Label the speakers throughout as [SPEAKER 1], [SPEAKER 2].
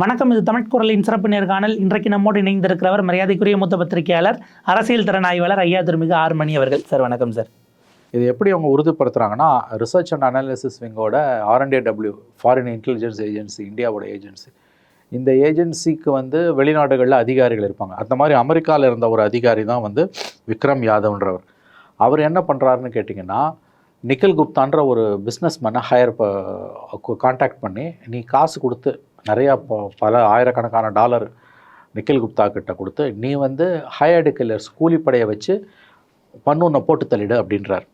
[SPEAKER 1] வணக்கம் இது தமிழ் குரலின் சிறப்பு நேர்காணல். இன்றைக்கு நம்மோடு இணைந்திருக்கிறவர் மரியாதைக்குரிய மூத்த பத்திரிகையாளர் அரசியல் திறன் ஆய்வாளர் ஐயா திருமிகு ஆர்மணி அவர்கள். சார் வணக்கம் சார்.
[SPEAKER 2] இது எப்படி அவங்க உறுதிப்படுத்துகிறாங்கன்னா research and analysis விங்கோட R and W foreign intelligence agency இந்தியாவோட ஏஜென்சி இந்த ஏஜென்சிக்கு வந்து வெளிநாடுகளில் அதிகாரிகள் இருப்பாங்க. அந்த மாதிரி அமெரிக்காவில் இருந்த ஒரு அதிகாரி தான் வந்து விக்ரம் யாதவ்ன்றவர். அவர் என்ன பண்ணுறாருன்னு கேட்டிங்கன்னா நிக்கில் குப்தான்ற ஒரு பிஸ்னஸ் மேனை ஹையர் காண்டாக்ட் பண்ணி நீ காசு கொடுத்து நிறையா பல ஆயிரக்கணக்கான டாலர் நிக்கில் குப்தா கிட்ட கொடுத்து நீ வந்து ஹையர்டு கில்லர்ஸ் கூலிப்படையை வச்சு பண்ணு போட்டு தள்ளிடு அப்படின்றார்.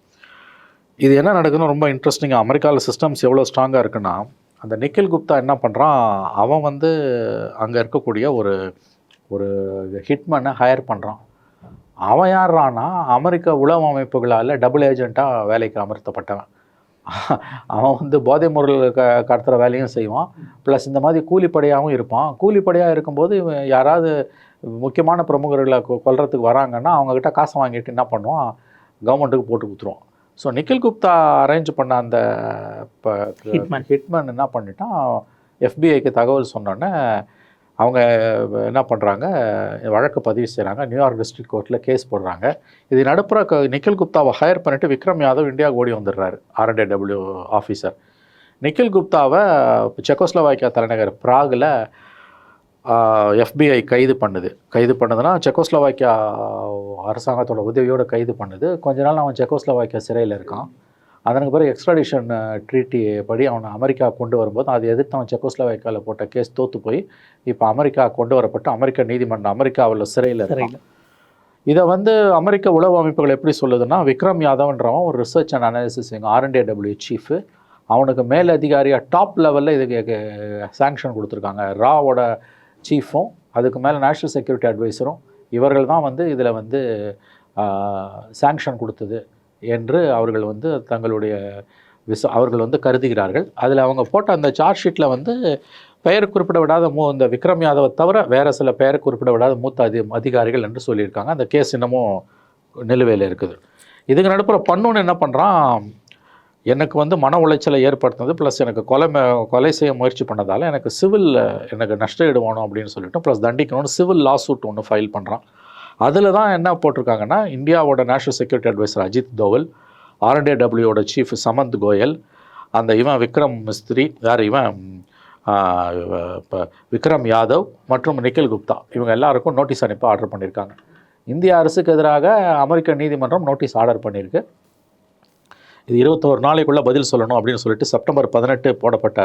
[SPEAKER 2] இது என்ன நடக்குதுன்னு ரொம்ப இன்ட்ரெஸ்டிங்காக அமெரிக்காவில் சிஸ்டம்ஸ் எவ்வளோ ஸ்ட்ராங்காக இருக்குன்னா அந்த நிக்கில் குப்தா என்ன பண்ணுறான் அவன் வந்து அங்கே இருக்கக்கூடிய ஒரு ஒரு ஹிட்மேனை ஹையர் பண்ணுறான் அவன் யார்றான்னா அமெரிக்க உளவு அமைப்புகளால் டபுள் ஏஜெண்ட்டாக வேலைக்கு அமர்த்தப்பட்டவன். அவன் வந்து போதை பொருள் க கடத்துகிற வேலையும் செய்வான். ப்ளஸ் இந்த மாதிரி கூலிப்படையாகவும் இருப்பான். கூலிப்படையாக இருக்கும்போது இவன் யாராவது முக்கியமான பிரமுகர்களை கொல்றதுக்கு வராங்கன்னா அவங்கக்கிட்ட காசை வாங்கிட்டு என்ன பண்ணுவான்? கவர்மெண்ட்டுக்கு போட்டு கொடுத்துருவான் ஸோ நிக்கில் குப்தா அரேஞ்ச் பண்ண அந்த
[SPEAKER 1] Hitman.
[SPEAKER 2] ஹிட்மேன் என்ன பண்ணிட்டான்? எஃபிஐக்கு தகவல் சொன்னோன்னே அவங்க என்ன பண்ணுறாங்க வழக்கு பதிவு செய்கிறாங்க நியூயார்க் டிஸ்ட்ரிக்ட் கோர்ட்டில் கேஸ் போடுறாங்க. இது நடுப்புற க- நிக்கில் குப்தாவை ஹையர் பண்ணிவிட்டு விக்ரம் யாதவ் இந்தியா ஓடி வந்துடுறாரு R and A W officer Nikhil குப்தாவை Czechoslovakia தலைநகர் பிராகில் எஃபிஐ கைது பண்ணுது. கைது பண்ணதுன்னா செக்கோஸ்லோவாக்கியா அரசாங்கத்தோட உதவியோடு கைது பண்ணுது. கொஞ்ச நாள் அவன் செக்கோஸ்லோவாக்கியா சிறையில் இருக்கான். அதற்கு பிறகு எக்ஸ்ட்ராடிஷன் ட்ரீட்டி படி அவனை அமெரிக்கா கொண்டு வரும்போது அதை எதிர்த்து அவன் செக்கோஸ்லோவாக்கியாவில் போட்ட கேஸ் தோற்று போய் இப்போ அமெரிக்கா கொண்டு வரப்பட்டு அமெரிக்க நீதிமன்றம் அமெரிக்காவில் சிறையில் இருக்கான். இதை வந்து அமெரிக்க உளவு அமைப்புகள் எப்படி சொல்லுதுன்னா விக்ரம் யாதவ்ன்றவன் ஒரு ரிசர்ச் அண்ட் அனாலிசிஸ் எங்கள் ஆர்என்டேடபிள்யூ சீஃபு அவனுக்கு மேல் அதிகாரியாக டாப் லெவலில் இதுக்கு சாங்ஷன் கொடுத்துருக்காங்க. ராவோட சீஃபும் அதுக்கு மேலே நேஷ்னல் செக்யூரிட்டி அட்வைசரும் இவர்கள் தான் வந்து இதில் வந்து சாங்ஷன் கொடுத்தது. என்று அவர்கள் வந்து தங்களுடைய விச அவர்கள் வந்து கருதுகிறார்கள். அதில் அவங்க போட்ட அந்த சார்ஜ் ஷீட்டில் வந்து பெயர் குறிப்பிட விடாத மூ இந்த விக்ரம் யாதவை தவிர வேறு சில பெயர் குறிப்பிட விடாத மூத்த அதி அதிகாரிகள் என்று சொல்லியிருக்காங்க. அந்த கேஸ் இன்னமும் நிலுவையில் இருக்குது. இதுக்கு நடுப்புற பண்ணுன்னு என்ன பண்ணுறான் எனக்கு வந்து மன உளைச்சலை ஏற்படுத்தினது ப்ளஸ் எனக்கு கொலை கொலை செய்ய முயற்சி பண்ணதால் எனக்கு சிவில் எனக்கு நஷ்டம் இடுவானோ அப்படின்னு சொல்லிட்டு ப்ளஸ் தண்டிக்கணும்னு சிவில் லா சூட் ஒன்று ஃபைல் பண்ணுறான் அதில் தான் என்ன போட்டிருக்காங்கன்னா இந்தியாவோட national security adviser Ajit Doval ஆர்என்டேடபிள்யூட chief Samant Goel அந்த இவன் விக்ரம் மிஸ்திரி வேறு இவன் இப்போ விக்ரம் யாதவ் மற்றும் நிக்கில் குப்தா. இவங்க எல்லாருக்கும் நோட்டீஸ் அனுப்ப ஆர்டர் பண்ணியிருக்காங்க இந்திய அரசுக்கு எதிராக அமெரிக்க நீதிமன்றம் நோட்டீஸ் ஆர்டர் பண்ணியிருக்கு இது இருபத்தோரு நாளைக்குள்ளே பதில் சொல்லணும் அப்படின்னு சொல்லிட்டு செப்டம்பர் பதினெட்டு போடப்பட்ட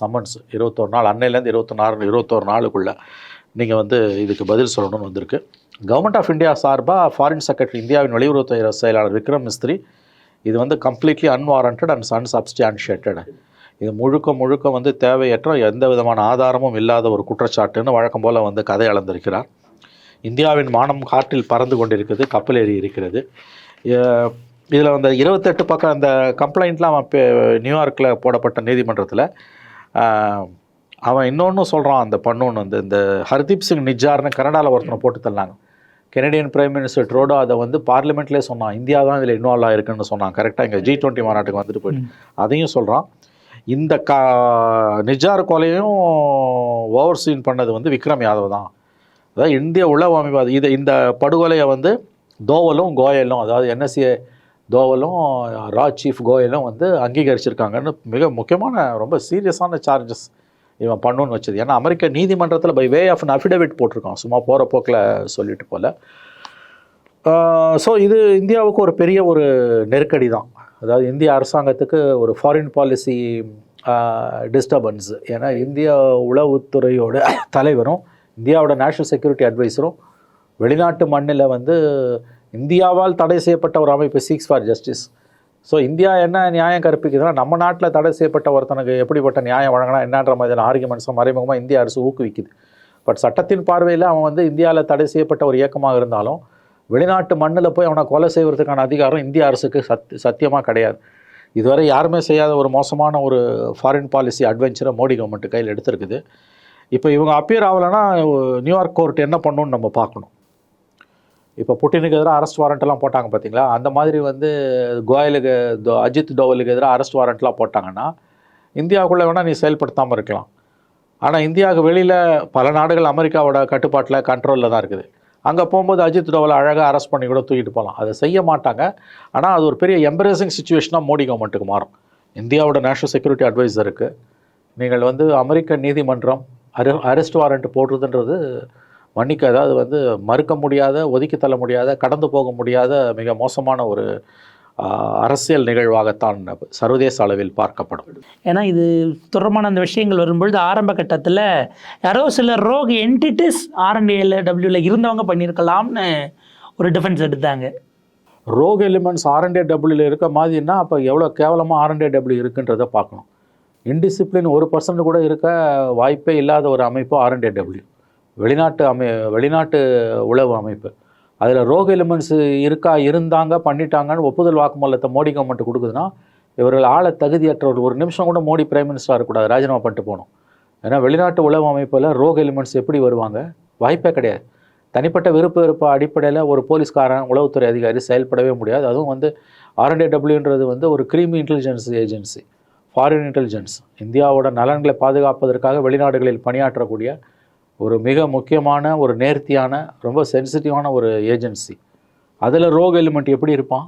[SPEAKER 2] சம்மன்ஸ் இருபத்தோரு நாள் அன்னையிலேருந்து இருபத்தொன்னாறு இருபத்தோரு நாளுக்குள்ளே நீங்கள் வந்து இதுக்கு பதில் சொல்லணும்னு வந்திருக்கு. கவர்மெண்ட் ஆஃப் இந்தியா சார்பாக ஃபாரின் செக்ரட்டரி இந்தியாவின் வெளியுறவுத்துறை செயலாளர் விக்ரம் மிஸ்திரி இது வந்து கம்ப்ளீட்லி அன்வாரண்டட் அண்ட் அன்சப்ஸ்டான்ஷியேட்டட் இது முழுக்க முழுக்க வந்து தேவையற்ற எந்த விதமான ஆதாரமும் இல்லாத ஒரு குற்றச்சாட்டுன்னு வழக்கம் போல் வந்து கதை அளந்திருக்கிறார். இந்தியாவின் மானம் காற்றில் பறந்து கொண்டிருக்கிறது கப்பல் ஏறி இருக்கிறது. இதில் அந்த இருபத்தெட்டு பக்கம் அந்த கம்ப்ளைண்ட்லாம் இப்போ நியூயார்க்கில் போடப்பட்ட நீதிமன்றத்தில் அவன் இன்னொன்று சொல்கிறான் அந்த பண்ணுன்னு வந்து இந்த ஹர்தீப் சிங் நிஜார்னு கனடாவில் ஒருத்தனை போட்டு தள்ளாங்க. கெனடியன் பிரைம் மினிஸ்டர் ட்ரோடோ அதை வந்து பார்லிமெண்ட்லேயே சொன்னான் இந்தியா தான் இதில் இன்வால்வ் ஆயிருக்குன்னு சொன்னான். கரெக்டாக இங்கே ஜி டுவெண்ட்டி மாநாட்டுக்கு வந்துட்டு போயிட்டு. அதையும் சொல்கிறான் இந்த கா நிஜார் கொலையும் ஓவர்சீன் பண்ணது வந்து விக்ரம் யாதவ் தான். அதாவது இந்திய உளவு அமைப்பு இதை இந்த படுகொலையை வந்து தோவலும் கோயலும் அதாவது என்எஸ்ஏ தோவலும் ரா சீஃப் கோயலும் வந்து அங்கீகரிச்சிருக்காங்கன்னு மிக முக்கியமான ரொம்ப சீரியஸான சார்ஜஸ் இவன் பண்ணுன்னு வச்சது. ஏன்னா அமெரிக்க நீதிமன்றத்தில் பை வே ஆஃப் அஃபிடவிட் போட்டிருக்கான். சும்மா போகிற போக்கில் சொல்லிட்டு போல. ஸோ இது இந்தியாவுக்கு ஒரு பெரிய ஒரு நெருக்கடி தான். அதாவது இந்திய அரசாங்கத்துக்கு ஒரு ஃபாரின் பாலிசி டிஸ்டர்பன்ஸ் ஏன்னா இந்திய உளவுத்துறையோட தலைவரும் இந்தியாவோட நேஷனல் செக்யூரிட்டி அட்வைஸரும் வெளிநாட்டு மண்ணில் வந்து இந்தியாவால் தடை செய்யப்பட்ட ஒரு அமைப்பு Sikhs for Justice so India என்ன நியாயம் கற்பிக்குதுன்னா நம்ம நாட்டில் தடை செய்யப்பட்ட ஒருத்தனுக்கு எப்படிப்பட்ட நியாயம் வழங்கினா என்னன்ற மாதிரியான ஆர்குமெண்ட்ஸை மறைமுகமாக இந்திய அரசு ஊக்குவிக்குது. பட் சட்டத்தின் பார்வையில் அவன் வந்து இந்தியாவில் தடை செய்யப்பட்ட ஒரு இயக்கமாக இருந்தாலும் வெளிநாட்டு மண்ணில் போய் அவனை கொலை செய்வதற்கான அதிகாரம் இந்திய அரசுக்கு சத் சத்தியமாக கிடையாது. இதுவரை யாருமே செய்யாத ஒரு மோசமான ஒரு ஃபாரின் பாலிசி அட்வென்ச்சரை மோடி கவர்மெண்ட் கையில் எடுத்திருக்குது. இப்போ இவங்க அப்பியர் ஆகலைன்னா நியூயார்க் கோர்ட் என்ன பண்ணணும்னு நம்ம பார்க்கணும். இப்போ புட்டினுக்கு எதிராக அரெஸ்ட் வாரண்ட்லாம் போட்டாங்க பார்த்தீங்களா அந்த மாதிரி வந்து கோயலுக்கு தோ- அஜித் டோவலுக்கு எதிராக அரெஸ்ட் வாரண்ட்லாம் போட்டாங்கன்னா இந்தியாவுக்குள்ளே வேணால் நீ செயல்படுத்தாமல் இருக்கலாம். ஆனால் இந்தியாவுக்கு வெளியில் பல நாடுகள் அமெரிக்காவோட கட்டுப்பாட்டில் கண்ட்ரோலில் தான் இருக்குது. அங்கே போகும்போது அஜித் டோவலை அழகாக அரெஸ்ட் பண்ணி கூட தூக்கிட்டு போகலாம் அதை செய்ய மாட்டாங்க. ஆனால் அது ஒரு பெரிய எம்பரேசிங் சுச்சுவேஷனாக மோடி கவர்மெண்ட்டுக்கு மாறும். இந்தியாவோட நேஷனல் செக்யூரிட்டி அட்வைசருக்கு நீங்கள் வந்து அமெரிக்க நீதிமன்றம் அரு அரெஸ்ட் வாரண்ட் போடுறதுன்றது மன்னிக்க அதாவது வந்து மறுக்க முடியாத ஒதுக்கி தள்ள முடியாத கடந்து போக முடியாத மிக மோசமான ஒரு அரசியல் நிகழ்வாகத்தான் சர்வதேச அளவில் பார்க்கப்படும்.
[SPEAKER 1] ஏன்னா இது தொடர்பான அந்த விஷயங்கள் வரும்பொழுது ஆரம்ப கட்டத்தில் யாரோ சில ரோக் என்டிட்டிஸ் ஆர்என்டிஎல் டபிள்யூவில் இருந்தவங்க பண்ணியிருக்கலாம்னு ஒரு டிஃபென்ஸ் எடுத்தாங்க.
[SPEAKER 2] ரோக் எலிமெண்ட்ஸ் ஆர்என்டே டபிள்யூல இருக்க மாதிரின்னா அப்போ எவ்வளோ கேவலமாக ஆர்என்டே டபிள்யூ இருக்குன்றதை பார்க்கணும். இன்டிசிப்ளின் ஒரு பர்சன்ட் கூட இருக்க வாய்ப்பே இல்லாத ஒரு அமைப்பு ஆர்என்டே டபிள்யூ வெளிநாட்டு அமை வெளிநாட்டு உளவு அமைப்பு. அதில் ரோக் எலிமெண்ட்ஸ் இருக்கா இருந்தாங்க பண்ணிட்டாங்கன்னு ஒப்புதல் வாக்குமூலத்தை மோடி கவர்மெண்ட் கொடுக்குதுன்னா இவர்கள் ஆள தகுதியற்றவர்கள். ஒரு நிமிஷம் கூட மோடி பிரைம் மினிஸ்டராக இருக்கக்கூடாது ராஜினாமா பண்ணிட்டு போகணும். ஏன்னா வெளிநாட்டு உளவு அமைப்பில் ரோக் எலிமெண்ட்ஸ் எப்படி வருவாங்க? வாய்ப்பே கிடையாது. தனிப்பட்ட விருப்ப விருப்ப அடிப்படையில் ஒரு போலீஸ்காரன் உளவுத்துறை அதிகாரி செயல்படவே முடியாது. அதுவும் வந்து ஆர்என்டேடபிள்யூன்றது வந்து ஒரு creamy intelligence agency foreign intelligence இந்தியாவோட நலன்களை பாதுகாப்பதற்காக வெளிநாடுகளில் பணியாற்றக்கூடிய ஒரு மிக முக்கியமான ஒரு நேர்த்தியான ரொம்ப சென்சிட்டிவான ஒரு ஏஜென்சி அதில் ரோக் எலிமெண்ட் எப்படி இருப்பான்?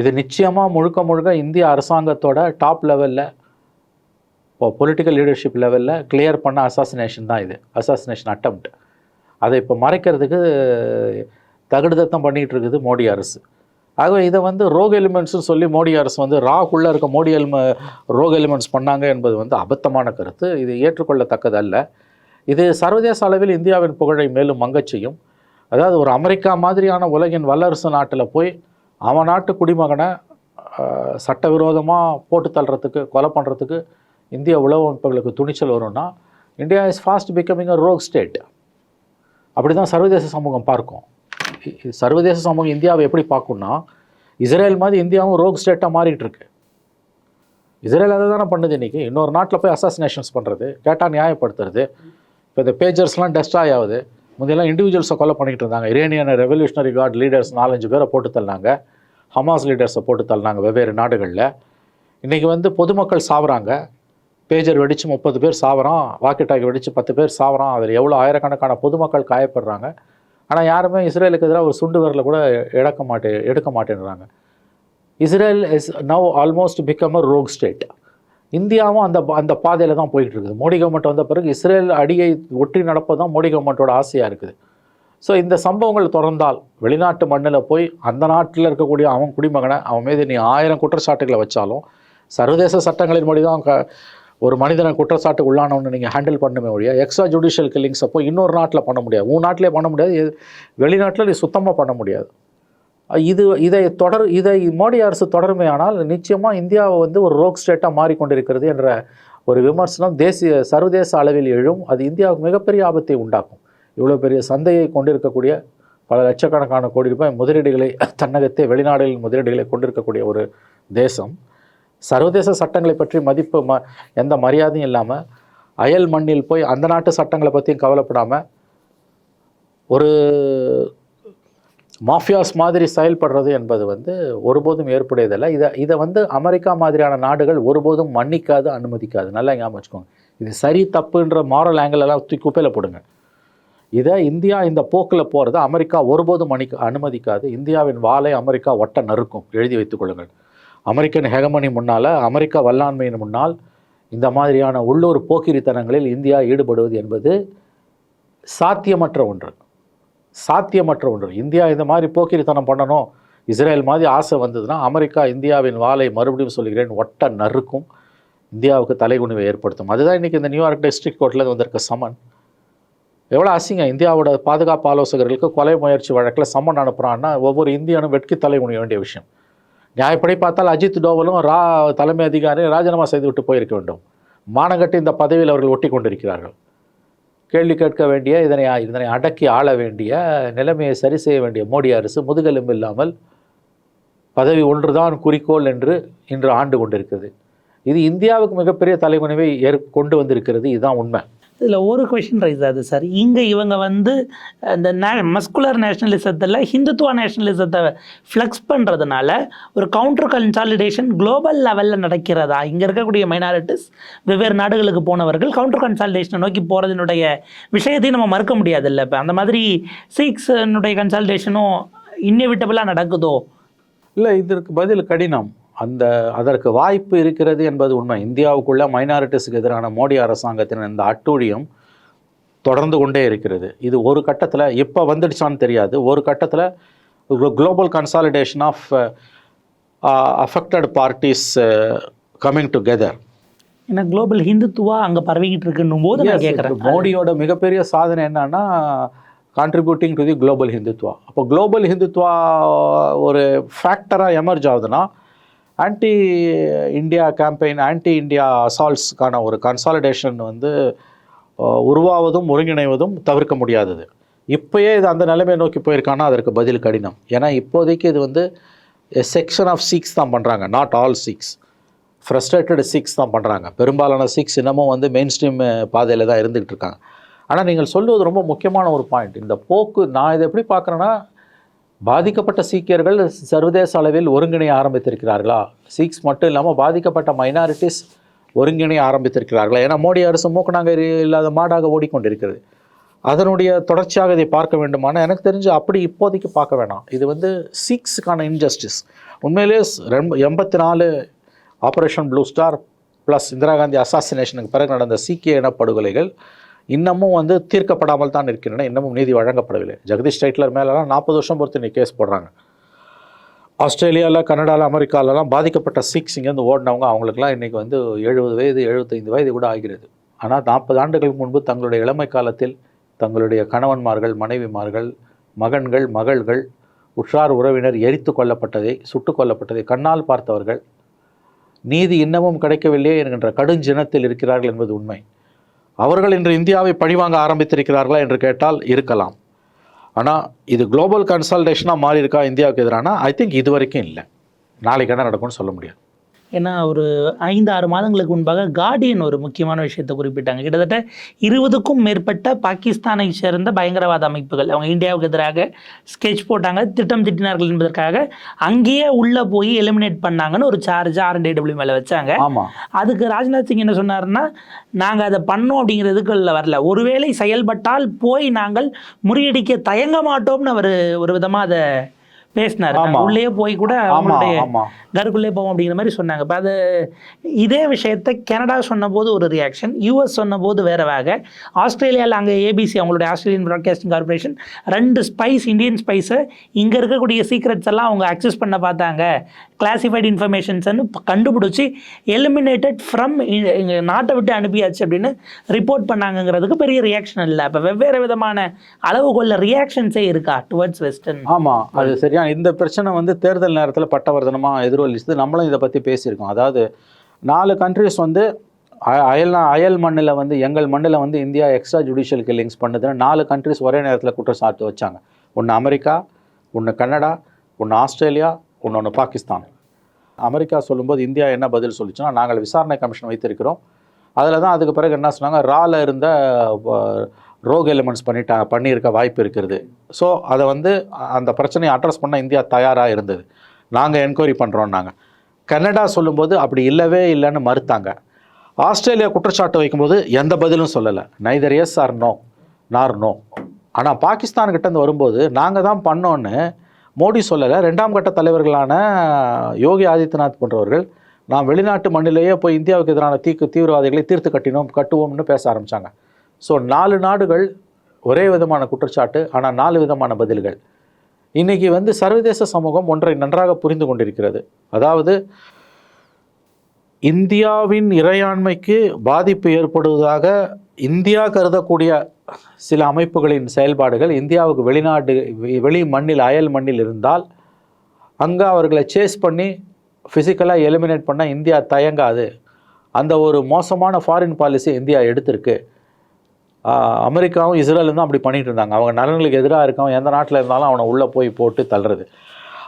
[SPEAKER 2] இது நிச்சயமாக முழுக்க முழுக்க இந்திய அரசாங்கத்தோட டாப் லெவலில் இப்போ பொலிட்டிக்கல் லீடர்ஷிப் லெவலில் கிளியர் பண்ண அசாசினேஷன் தான் இது. அசாசினேஷன் அட்டம்ப்ட் அதை இப்போ மறைக்கிறதுக்கு தகுடுதத்தம் பண்ணிகிட்டு இருக்குது மோடி அரசு. ஆகவே இதை வந்து ரோக் எலிமெண்ட்ஸ்னு சொல்லி மோடி அரசு வந்து ராகுள்ளே இருக்க மோடி எலிம ரோக் எலிமெண்ட்ஸ் பண்ணாங்க என்பது வந்து அபத்தமான கருத்து. இது ஏற்றுக்கொள்ளத்தக்கதல்ல. இது சர்வதேச அளவில் இந்தியாவின் புகழை மேலும் மங்கச் செய்யும். அதாவது ஒரு அமெரிக்கா மாதிரியான உலகின் வல்லரசு நாட்டில் போய் அவன் நாட்டு குடிமகனை சட்டவிரோதமாக போட்டு தள்ளுறதுக்கு கொலை பண்ணுறதுக்கு இந்திய உளவு அமைப்புகளுக்கு துணிச்சல் வரும்னா India is fast becoming a rogue state அப்படி தான் சர்வதேச சமூகம் பார்க்கும். சர்வதேச சமூகம் இந்தியாவை எப்படி பார்க்கும்னா இஸ்ரேல் மாதிரி இந்தியாவும் ரோக் ஸ்டேட்டாக மாறிட்டு இருக்கு. இஸ்ரேல் அதை தானே பண்ணுது இன்றைக்கி இன்னொரு நாட்டில் போய் அசாசினேஷன்ஸ் பண்ணுறது கேட்டால் நியாயப்படுத்துறது. இப்போ இந்த பேஜர்ஸ்லாம் டெஸ்ட்ராய் ஆகுது. முந்தையெல்லாம் இண்டிவிஜுவல்ஸை கொலை பண்ணிக்கிட்டு இருந்தாங்க. இரேனியன் ரெவல்யூஷனரி கார்டு லீடர்ஸ் நாலஞ்சு பேரை போட்டு தள்ளினாங்க. ஹமாஸ் லீடர்ஸை போட்டு தள்ளினாங்க வெவ்வேறு நாடுகளில். இன்றைக்கி வந்து பொதுமக்கள் சாவறாங்க. பேஜர் வெடித்து முப்பது பேர் சாவறான். வாக்கிட்டாக்கி வெடித்து பத்து பேர் சாவறான். அதில் எவ்வளோ ஆயிரக்கணக்கான பொதுமக்கள் காயப்படுறாங்க. ஆனால் யாருமே இஸ்ரேலுக்கு எதிராக ஒரு சுண்டு வரல கூட எடுக்க மாட்டே எடுக்க மாட்டேன்றாங்க. Israel is now almost become a rogue state இந்தியாவும் அந்த அந்த பாதையில் தான் போயிட்டு இருக்குது மோடி கவர்மெண்ட் வந்த பிறகு இஸ்ரேல் அடியை ஒற்றி நடப்பது தான் மோடி கவர்மெண்ட்டோட ஆசையாக இருக்குது. ஸோ இந்த சம்பவங்கள் தொடர்ந்தால் வெளிநாட்டு மண்ணில் போய் அந்த நாட்டில் இருக்கக்கூடிய அவன் குடிமகனை அவன் மீது நீ ஆயிரம் குற்றச்சாட்டுகளை வச்சாலும் சர்வதேச சட்டங்களின்படி தான் க ஒரு மனிதனை குற்றச்சாட்டு உள்ளானவனு நீங்கள் ஹேண்டில் பண்ணுமே ஒழிய எக்ஸ்ட்ரா ஜுடிஷியல் கில்லிங்ஸை போய் இன்னொரு நாட்டில் பண்ண முடியாது. உன் நாட்டிலே பண்ண முடியாது. வெளிநாட்டில் நீ சுத்தமாக பண்ண முடியாது. இது இதை தொடர் இதை மோடி அரசு தொடருமையானால் நிச்சயமாக இந்தியாவை வந்து ஒரு ரோக் ஸ்டேட்டாக மாறிக்கொண்டிருக்கிறது என்ற ஒரு விமர்சனம் தேசிய சர்வதேச அளவில் எழும். அது இந்தியாவுக்கு மிகப்பெரிய ஆபத்தை உண்டாக்கும். இவ்வளோ பெரிய சந்தையை கொண்டிருக்கக்கூடிய பல லட்சக்கணக்கான கோடி ரூபாய் முதலீடுகளை தன்னகத்தே வெளிநாடுகளில் முதலீடுகளை கொண்டிருக்கக்கூடிய ஒரு தேசம். சர்வதேச சட்டங்களை பற்றி மதிப்பு ம எந்த மரியாதையும் இல்லாமல் அயல் மண்ணில் போய் அந்த நாட்டு சட்டங்களை பற்றியும் கவலைப்படாமல் ஒரு மாஃபியாஸ் மாதிரி செயல்படுறது என்பது வந்து ஒருபோதும் ஏற்புடையதல்ல. இதை இதை வந்து அமெரிக்கா மாதிரியான நாடுகள் ஒருபோதும் மன்னிக்காது அனுமதிக்காது. நல்லா ஞாபகம் வச்சுக்கோங்க. இது சரி தப்புன்ற மாரல் ஆங்கிள் எல்லாம் தூக்கி குப்பையில் போடுங்க. இதை இந்தியா இந்த போக்கில் போகிறத அமெரிக்கா ஒருபோதும் அணிக்க அனுமதிக்காது. இந்தியாவின் வாளை அமெரிக்கா ஒட்ட நறுக்கும். எழுதி வைத்துக் கொள்ளுங்கள். அமெரிக்கன் ஹெகமனி முன்னால் அமெரிக்கா வல்லாண்மையின் முன்னால் இந்த மாதிரியான உள்ளூர் போக்கிரித்தனங்களில் இந்தியா ஈடுபடுவது என்பது சாத்தியமற்ற ஒன்று. சாத்தியமற்ற ஒன்று. இந்தியா இந்த மாதிரி போக்கிரித்தனம் பண்ணணும். இஸ்ரேல் மாதிரி ஆசை வந்ததுன்னா அமெரிக்கா இந்தியாவின் வாளை மறுபடியும் சொல்கிறேன் ஒட்ட நறுக்கும். இந்தியாவுக்கு தலைகுனிவை ஏற்படுத்தும். அதுதான் இன்றைக்கி இந்த நியூயார்க் டிஸ்ட்ரிக்ட் கோர்ட்டில் வந்திருக்க சமன் எவ்வளோ அசிங்க இந்தியாவோட பாதுகாப்பு ஆலோசகர்களுக்கு கொலை முயற்சி வழக்கில் சம்மன் அனுப்புகிறான்னா ஒவ்வொரு இந்தியனும் வெட்கி தலைகுனிய வேண்டிய விஷயம். நியாயப்படி பார்த்தால் அஜித் டோவலும் ரா தலைமை அதிகாரி ராஜினாமா செய்துவிட்டு போயிருக்க வேண்டும். மானங்கட்டி இந்த பதவியில் அவர்கள் ஒட்டி கொண்டிருக்கிறார்கள். கேள்வி கேட்க வேண்டிய இதனை இதனை அடக்கி ஆள வேண்டிய நிலைமையை சரி செய்ய வேண்டிய மோடி அரசு முதுகெலும்பு இல்லாமல் பதவி ஒன்றுதான் குறிக்கோள் என்று இன்று ஆண்டு கொண்டிருக்கிறது. இது இந்தியாவுக்கு மிகப்பெரிய தலைமுனைவை ஏற் கொண்டு வந்திருக்கிறது. இதுதான் உண்மை.
[SPEAKER 1] இதில் ஒரு கொஷின் ரைஸ் ஆகுது சார் இங்கே இவங்க வந்து இந்த நே மஸ்குலர் நேஷனலிசத்தில் ஹிந்துத்துவ நேஷனலிசத்தை ஃப்ளெக்ஸ் பண்ணுறதுனால ஒரு கவுண்டர் கன்சாலிடேஷன் குளோபல் லெவலில் நடக்கிறதா? இங்கே இருக்கக்கூடிய மைனாரிட்டிஸ் வெவ்வேறு நாடுகளுக்கு போனவர்கள் கவுண்டர் கன்சாலிடேஷனை நோக்கி போகிறதுனுடைய விஷயத்தையும் நம்ம மறுக்க முடியாதுல்ல இப்போ. அந்த மாதிரி சீக்ஸனுடைய கன்சாலிடேஷனும் இன்னெவிட்டபிளாக நடக்குதோ?
[SPEAKER 2] இல்லை இதற்கு பதில் கடினம். அந்த அதற்கு வாய்ப்பு இருக்கிறது என்பது உண்மை. இந்தியாவுக்குள்ள மைனாரிட்டிஸுக்கு எதிரான மோடி அரசாங்கத்தின் இந்த அட்டூழியம் தொடர்ந்து கொண்டே இருக்கிறது. இது ஒரு கட்டத்தில் இப்போ வந்துடுச்சான்னு தெரியாது. ஒரு கட்டத்தில் global consolidation of affected parties coming together
[SPEAKER 1] ஏன்னா குளோபல் ஹிந்துத்துவா அங்கே பரவிக்கிட்டு இருக்குன்னும் போது நான் கேட்குறேன்
[SPEAKER 2] மோடியோட மிகப்பெரிய சாதனை என்னன்னா contributing to the global Hindutva அப்போ குளோபல் ஹிந்துத்வா ஒரு ஃபேக்டராக எமர்ஜ் ஆகுதுன்னா anti India campaign anti India அசால்ட்ஸ்க்கான ஒரு கன்சாலிடேஷன் வந்து உருவாவதும் ஒருங்கிணைவதும் தவிர்க்க முடியாதது. இப்போயே இது அந்த நிலைமையை நோக்கி போயிருக்கான்னா அதற்கு பதில் கடினம். ஏன்னா இப்போதைக்கு இது வந்து செக்ஷன் ஆஃப் சிக்ஸ் தான் பண்ணுறாங்க not all Sikhs frustrated Sikhs தான் பண்ணுறாங்க பெரும்பாலான சிக்ஸ் இன்னமும் வந்து மெயின் ஸ்ட்ரீம் பாதையில் தான் இருந்துகிட்டு இருக்காங்க. ஆனால் நீங்கள் சொல்லுவது ரொம்ப முக்கியமான ஒரு பாயிண்ட் இந்த போக்கு நான் இதை எப்படி பார்க்குறேன்னா பாதிக்கப்பட்ட சீக்கியர்கள் சர்வதேச அளவில் ஒருங்கிணைய ஆரம்பித்திருக்கிறார்களா? சீக்ஸ் மட்டும் இல்லாமல் பாதிக்கப்பட்ட மைனாரிட்டிஸ் ஒருங்கிணைய ஆரம்பித்திருக்கிறார்களா? ஏன்னா மோடி அரசு மூக்கணாங்கரி இல்லாத மாடாக ஓடிக்கொண்டிருக்கிறது. அதனுடைய தொடர்ச்சியாக இதை பார்க்க வேண்டுமானால் எனக்கு தெரிஞ்சு அப்படி இப்போதைக்கு பார்க்க வேணாம். இது வந்து சீக்ஸுக்கான இன்ஜஸ்டிஸ் உண்மையிலே ரெம்ப எண்பத்தி நாலு Operation Blue Star plus Indira Gandhi அசாசினேஷனுக்கு பிறகு நடந்த சீக்கிய இனப்படுகொலைகள் இன்னமும் வந்து தீர்க்கப்படாமல் தான் இருக்கின்றன இன்னமும் நீதி வழங்கப்படவில்லை. ஜெகதீஷ் டைட்லர் மேலெலாம் நாற்பது வருஷம் பொறுத்து நீ கேஸ் போடுறாங்க. ஆஸ்திரேலியாவில் கனடாவில் அமெரிக்காலலாம் பாதிக்கப்பட்ட சிக்ஸ் இங்கேருந்து ஓடினவங்க அவங்களுக்குலாம் இன்றைக்கி வந்து எழுபது வயது எழுபத்தைந்து வயது கூட ஆகிறது. ஆனால் நாற்பது ஆண்டுகளுக்கு முன்பு தங்களுடைய இளமை காலத்தில் தங்களுடைய கணவன்மார்கள் மனைவிமார்கள் மகன்கள் மகள்கள் உற்றார் உறவினர் எரித்து கொல்லப்பட்டதை சுட்டு கொல்லப்பட்டதை கண்ணால் பார்த்தவர்கள் நீதி இன்னமும் கிடைக்கவில்லையே என்கின்ற கடுஞ்சினத்தில் இருக்கிறார்கள் என்பது உண்மை. அவர்கள் இன்று இந்தியாவை பழிவாங்க ஆரம்பித்திருக்கிறார்களா என்று கேட்டால் இருக்கலாம். ஆனால் இது குளோபல் கன்சல்டேஷனாக மாறி இருக்கா இந்தியாவுக்கு எதிரான? ஐ திங்க் இது வரைக்கும் இல்லை. நாளைக்கு என்ன நடக்கும்னு சொல்ல முடியாது.
[SPEAKER 1] ஏன்னா ஒரு ஐந்து ஆறு மாதங்களுக்கு முன்பாக கார்டியன் ஒரு முக்கியமான விஷயத்தை குறிப்பிட்டாங்க. கிட்டத்தட்ட இருபதுக்கும் மேற்பட்ட பாகிஸ்தானை சேர்ந்த பயங்கரவாத அமைப்புகள். அவங்க இந்தியாவுக்கு எதிராக ஸ்கெட்ச் போட்டாங்க திட்டம் திட்டினார்கள் என்பதற்காக அங்கேயே உள்ளே போய் எலிமினேட் பண்ணாங்கன்னு ஒரு சார்ஜ் ஆர்என்டபிள்யூ மேலே வச்சாங்க. அதுக்கு ராஜ்நாத் சிங் என்ன சொன்னாருன்னா நாங்கள் அதை பண்ணோம் அப்படிங்கிறதுக்குள்ள வரல. ஒருவேளை செயல்பட்டால் போய் நாங்கள் முறியடிக்க தயங்க மாட்டோம்னு அவர் ஒரு விதமாக அதை பேசினார். உள்ளே போய் கூட அவங்களுடைய கருக்குள்ளே போவோம் அப்படிங்கிற மாதிரி சொன்னாங்க. இப்போ அது இதே விஷயத்தை கனடா சொன்னபோது ஒரு ரியாக்ஷன் யூஎஸ் சொன்னபோது வேற வேக ஆஸ்திரேலியாவில் அங்கே ஏபிசி அவங்களுடைய ஆஸ்திரேலியன் ப்ராட்காஸ்டிங் கார்பரேஷன் ரெண்டு ஸ்பைஸ் இந்தியன் ஸ்பைஸை இங்கே இருக்கக்கூடிய சீக்ரெட்ஸ் எல்லாம் அவங்க அக்சஸ் பண்ண பார்த்தாங்க. கிளாசிஃபைடு இன்ஃபர்மேஷன்ஸ்னு கண்டுபிடிச்சி எலிமினேட்டட் ஃப்ரம் நாட்டை விட்டு அனுப்பியாச்சு அப்படின்னு ரிப்போர்ட் பண்ணாங்கங்கிறதுக்கு பெரிய ரியாக்ஷன் இல்லை. இப்போ வெவ்வேறு விதமான அளவுகொள்ள ரியாக்ஷன்ஸே இருக்கா டுவர்ட்ஸ் வெஸ்டர்ன்
[SPEAKER 2] ஆமாம் அது சரியா. இந்த பிரச்சனை வந்து தேர்தல் நேரத்தில் பட்டவர்தனமாக எதிரொலிச்சது. நம்மளும் இதை பற்றி பேசியிருக்கோம். அதாவது நாலு கண்ட்ரிஸ் வந்து அ- அயல் அயல் மண்ணில் வந்து எங்கள் மண்ணில் வந்து இந்தியா எக்ஸ்ட்ரா ஜுடிஷியல் கில்லிங்ஸ் பண்ணுதுன்னு நாலு கண்ட்ரிஸ் ஒரே நேரத்தில் குற்றச்சாட்டு வச்சாங்க. ஒன்று அமெரிக்கா ஒன்று கனடா ஒன்று ஆஸ்திரேலியா ஒன்று பாகிஸ்தான். அமெரிக்கா சொல்லும்போது இந்தியா என்ன பதில் சொல்லிச்சுன்னா நாங்கள் விசாரணை கமிஷன் வைத்திருக்கிறோம். அதில் தான் அதுக்கு பிறகு என்ன சொன்னாங்க ராவில் இருந்த ரோக் எலிமெண்ட்ஸ் பண்ணிட்டா பண்ணியிருக்க வாய்ப்பு இருக்கிறது. ஸோ அதை வந்து அந்த பிரச்சனையை அட்ரஸ் பண்ண இந்தியா தயாராக இருந்தது. நாங்கள் என்கொயரி பண்ணுறோம் நாங்கள் கனடா சொல்லும்போது அப்படி இல்லவே இல்லைன்னு மறுத்தாங்க. ஆஸ்திரேலியா குற்றச்சாட்டு வைக்கும்போது எந்த பதிலும் சொல்லலை. Neither yes or no nor no ஆனால் பாகிஸ்தான் கிட்டேருந்து வரும்போது நாங்கள் தான் பண்ணோன்னு மோடி சொல்லலை ரெண்டாம் கட்ட தலைவர்களான யோகி ஆதித்யநாத் போன்றவர்கள் நாம் வெளிநாட்டு மண்ணிலேயே போய் இந்தியாவுக்கு எதிரான தீக்கு தீவிரவாதிகளை தீர்த்து கட்டினோம் கட்டுவோம்னு பேச ஆரம்பித்தாங்க ஸோ நாலு நாடுகள் ஒரே விதமான குற்றச்சாட்டு ஆனால் நாலு விதமான பதில்கள். இன்னைக்கு வந்து சர்வதேச சமூகம் ஒன்றை நன்றாக புரிந்து கொண்டிருக்கிறது. அதாவது இந்தியாவின் இறையாண்மைக்கு பாதிப்பு ஏற்படுவதாக இந்தியா கருதக்கூடிய சில அமைப்புகளின் செயல்பாடுகள் இந்தியாவுக்கு வெளிநாடு வெளி மண்ணில் அயல் மண்ணில் இருந்தால் அங்கே அவர்களை சேஸ் பண்ணி ஃபிசிக்கலாக எலிமினேட் பண்ண இந்தியா தயங்காது. அந்த ஒரு மோசமான ஃபாரின் பாலிசி இந்தியா எடுத்திருக்கு. அமெரிக்காவும் இஸ்ரேலும் தான் அப்படி பண்ணிகிட்டு இருந்தாங்க. அவங்க நலன்களுக்கு எதிராக இருக்கவன் எந்த நாட்டில் இருந்தாலும் அவனை உள்ளே போய் போட்டு தள்ளுறது.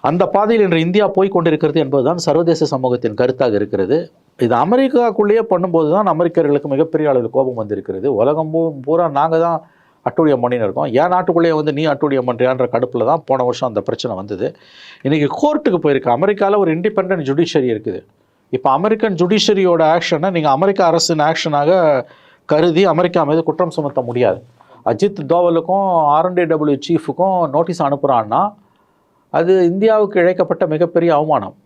[SPEAKER 2] அந்த பாதையில் இன்று இந்தியா போய் கொண்டிருக்கிறது என்பதுதான் சர்வதேச சமூகத்தின் கருத்தாக இருக்கிறது. இது அமெரிக்காக்குள்ளேயே பண்ணும்போது தான் அமெரிக்கர்களுக்கு மிகப்பெரிய அளவில் கோபம் வந்திருக்கிறது. உலகம் பூரா நாங்கள் தான் அட்டூழியம் பண்ணின்னு இருக்கோம். ஏன் நாட்டுக்குள்ளேயே வந்து நீ அட்டூழியம் பண்ணுறியான்ற கடுப்பில் தான் போன வருஷம் அந்த பிரச்சனை வந்தது. இன்றைக்கி கோர்ட்டுக்கு போயிருக்கு. அமெரிக்காவில் ஒரு இண்டிபெண்ட் ஜுடிஷியரி இருக்குது. இப்போ அமெரிக்கன் ஜுடிஷியரியோட ஆக்ஷனை நீங்கள் அமெரிக்க அரசின் ஆக்ஷனாக கருதி அமெரிக்கா மீது குற்றம் சுமத்த முடியாது. அஜித் தோவலுக்கும் ஆர்என்டிடபிள்யூ சீஃபுக்கும் நோட்டீஸ் அனுப்புகிறான்னா அது இந்தியாவுக்கு இழைக்கப்பட்ட மிகப்பெரிய அவமானம்.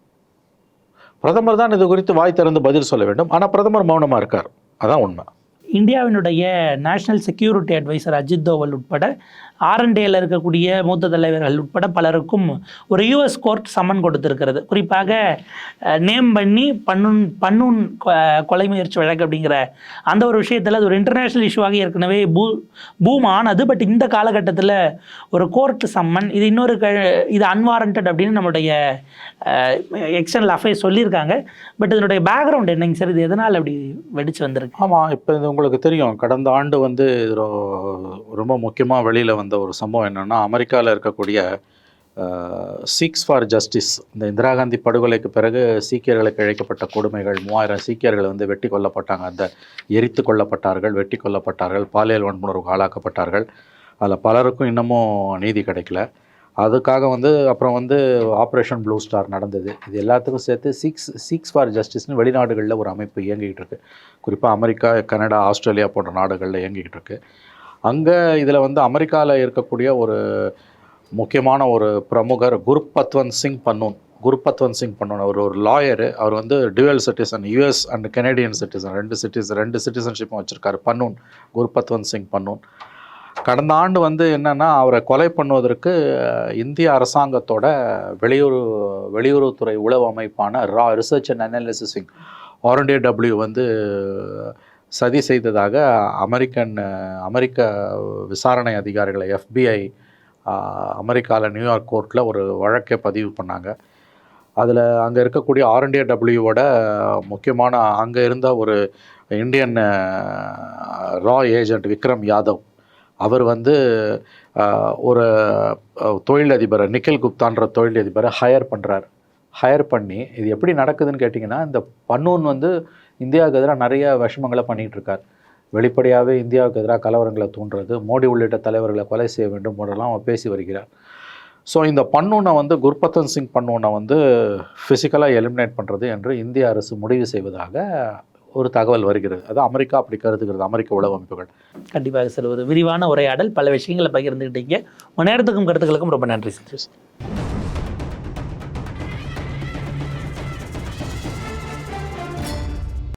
[SPEAKER 2] பிரதமர் தான் இது குறித்து வாய் திறந்து பதில் சொல்ல வேண்டும். ஆனால் பிரதமர் மௌனமாக இருக்கார். அதான் உண்மை.
[SPEAKER 1] இந்தியாவினுடைய national security adviser Ajit Doval உட்பட ஆர்என்டேல இருக்கக்கூடிய மூத்த தலைவர்கள் உட்பட பலருக்கும் ஒரு யூஎஸ் கோர்ட் சம்மன் கொடுத்திருக்கிறது. குறிப்பாக நேம் பண்ணி பன்னூன் பண்ணுன் கொ- கொலை முயற்சி வழக்கு அப்படிங்கிற அந்த ஒரு விஷயத்தில் அது ஒரு இன்டர்நேஷ்னல் இஷ்யூவாக ஏற்கனவே பூ பூம் ஆனது. பட் இந்த காலகட்டத்தில் ஒரு கோர்ட் சம்மன் இது இன்னொரு க இது அன்வாரண்டட் அப்படின்னு நம்மளுடைய எக்ஸ்டர்னல் அஃபேர்ஸ் சொல்லியிருக்காங்க. பட் இதனுடைய பேக்ரவுண்ட் என்னங்க சார் இது எதனால் அப்படி வெடிச்சு வந்திருக்கு?
[SPEAKER 2] ஆமாம் இப்போ இது உங்களுக்கு தெரியும். கடந்த ஆண்டு வந்து ரொம்ப முக்கியமாக வெளியில் வந்து ஒரு சம்பவம் என்னென்னா அமெரிக்காவில் இருக்கக்கூடிய சீக்ஸ் ஃபார் ஜஸ்டிஸ் இந்த இந்திரா காந்தி படுகொலைக்கு பிறகு சீக்கியர்களுக்கு இழைக்கப்பட்ட கொடுமைகள் மூவாயிரம் சீக்கியர்கள் வந்து வெட்டி கொல்லப்பட்டாங்க. அந்த எரித்து கொல்லப்பட்டார்கள் வெட்டி கொல்லப்பட்டார்கள் பாலியல் வன்புணர்வுக்கு ஆளாக்கப்பட்டார்கள். அதில் பலருக்கும் இன்னமும் நீதி கிடைக்கல. அதுக்காக வந்து அப்புறம் வந்து ஆப்ரேஷன் ப்ளூ ஸ்டார் நடந்தது. இது எல்லாத்துக்கும் சேர்த்து சிக்ஸ் சிக்ஸ் ஃபார் ஜஸ்டிஸ்னு வெளிநாடுகளில் ஒரு அமைப்பு இயங்கிக்கிட்டு இருக்கு. குறிப்பாக அமெரிக்கா கனடா ஆஸ்திரேலியா போன்ற நாடுகளில் இயங்கிக்கிட்டு இருக்குது அங்கே இதில் வந்து அமெரிக்காவில் இருக்கக்கூடிய ஒரு முக்கியமான ஒரு பிரமுகர் குருபத்வந்த் சிங் பன்னூன். குருபத்வந்த் சிங் பன்னூன் அவர் ஒரு லாயரு அவர் வந்து dual citizen US and Canadian citizen ரெண்டு சிட்டிசன் ரெண்டு சிட்டிசன்ஷிப்பும் வச்சுருக்காரு பன்னூன் குருபத்வந்த் சிங் பன்னூன். கடந்த ஆண்டு வந்து என்னென்னா அவரை கொலை பண்ணுவதற்கு இந்திய அரசாங்கத்தோட வெளியுறவு வெளியுறவுத்துறை உளவு அமைப்பான ரா research and analysis wing W வந்து சதி செய்ததாக அமெரிக்கன் அமெரிக்க விசாரணை அதிகாரிகளை எஃபிஐ அமெரிக்காவில் நியூயார்க் கோர்ட்டில் ஒரு வழக்கை பதிவு பண்ணாங்க. அதில் அங்கே இருக்கக்கூடிய ஆர்என்டிஏ டபிள்யூவோட முக்கியமான அங்கே இருந்த ஒரு இந்தியன் ரா ஏஜென்ட் விக்ரம் யாதவ் அவர் வந்து ஒரு தொழிலதிபரை நிக்கில் குப்தான்ற தொழிலதிபரை ஹையர் பண்ணுறார் ஹையர் பண்ணி இது எப்படி நடக்குதுன்னு கேட்டிங்கன்னா இந்த பன்னூன் வந்து இந்தியாவுக்கு எதிராக நிறைய விஷமங்களை பண்ணிகிட்டு இருக்கார். வெளிப்படையாகவே இந்தியாவுக்கு எதிராக கலவரங்களை தூண்டுறது மோடி உள்ளிட்ட தலைவர்களை கொலை செய்ய வேண்டும் போன்றெல்லாம் அவர் பேசி வருகிறார். ஸோ இந்த பன்னூனை வந்து குர்பத்தன் சிங் பன்னூனை வந்து ஃபிசிக்கலாக எலிமினேட் பண்ணுறது என்று இந்திய அரசு முடிவு செய்வதாக ஒரு தகவல் வருகிறது. அது அமெரிக்கா அப்படி கருதுகிறது அமெரிக்க உளவு அமைப்புகள்.
[SPEAKER 1] கண்டிப்பாக சார் ஒரு விரிவான உரையாடல். பல விஷயங்களை பகிர்ந்துக்கிட்டீங்க உங்கள் நேரத்துக்கும் கருத்துக்களுக்கும் ரொம்ப நன்றி சார்.